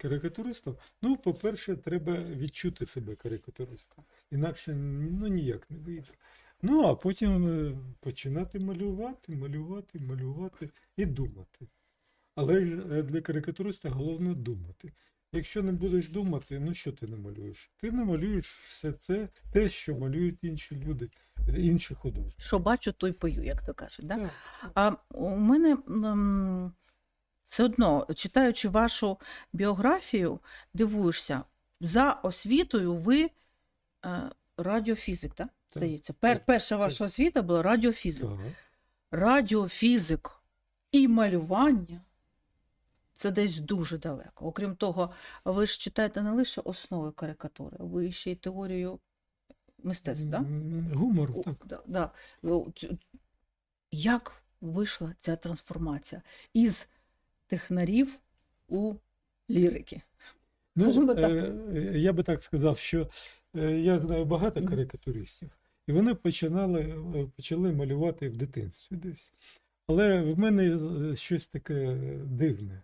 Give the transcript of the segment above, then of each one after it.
карикатуристом? Ну, по-перше, треба відчути себе карикатуристом. Інакше ну, ніяк не вийде. Ну, а потім е, починати малювати, малювати, малювати і думати. Але е, для карикатуриста головне думати. Якщо не будеш думати, ну що ти намалюєш? Ти намалюєш все це, те, що малюють інші люди, інші художники. Що бачу, то й пою, як то кажуть. Да? Так. А у мене все одно, читаючи вашу біографію, дивуєшся, за освітою ви е, радіофізик, так? Здається, Пер, перша ваша освіта була радіофізик. Радіофізик і малювання це десь дуже далеко. Окрім того, ви ж читаєте не лише основи карикатури, ви ще й теорію мистецтва. так? М, Гумор, О, так. Да, да. Як вийшла ця трансформація із технарів у лірики? Ну, Скажімо так. е, е, я би так сказав, що е, я знаю багато карикатуристів, і вони починали, е, почали малювати в дитинстві десь. Але в мене е, щось таке дивне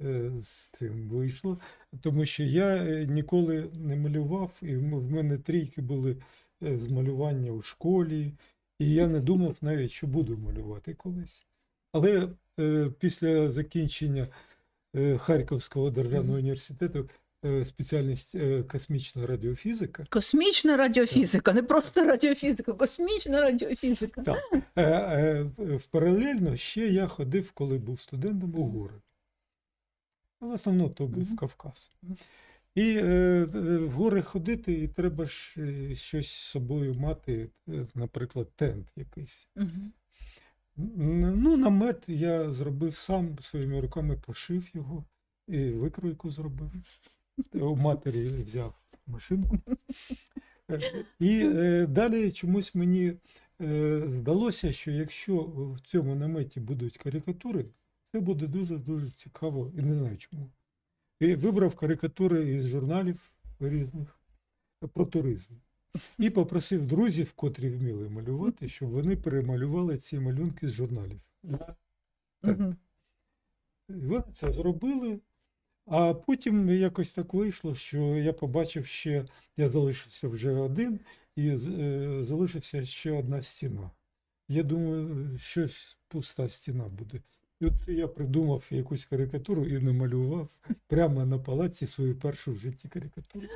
е, з цим вийшло, тому що я е, ніколи не малював, і в мене трійки були е, з малювання у школі, і я не думав навіть, що буду малювати колись. Але е, після закінчення е, Харківського державного університету е, спеціальність е, космічна радіофізика. Космічна радіофізика, не просто радіофізика, космічна радіофізика. Так. Е, е, в паралельно ще я ходив, коли був студентом у гори. В основному то був Мгм. Кавказ. І е, е, в гори ходити, і треба ж е, щось з собою мати, е, наприклад, тент якийсь. Мгм. Ну, намет я зробив сам своїми руками, пошив його і викройку зробив. У матері взяв машинку. Е, І е, далі чомусь мені е, здалося, що якщо в цьому наметі будуть карикатури, це буде дуже-дуже цікаво і не знаю чому. І вибрав карикатури із журналів різних про туризм. І попросив друзів, котрі вміли малювати, щоб вони перемалювали ці малюнки з журналів. Так. І Вони це зробили. А потім якось так вийшло, що я побачив ще, я залишився вже один, і е, залишився ще одна стіна. Я думаю, щось пуста стіна буде. І от я придумав якусь карикатуру і намалював прямо на палаці свою першу в житті карикатуру.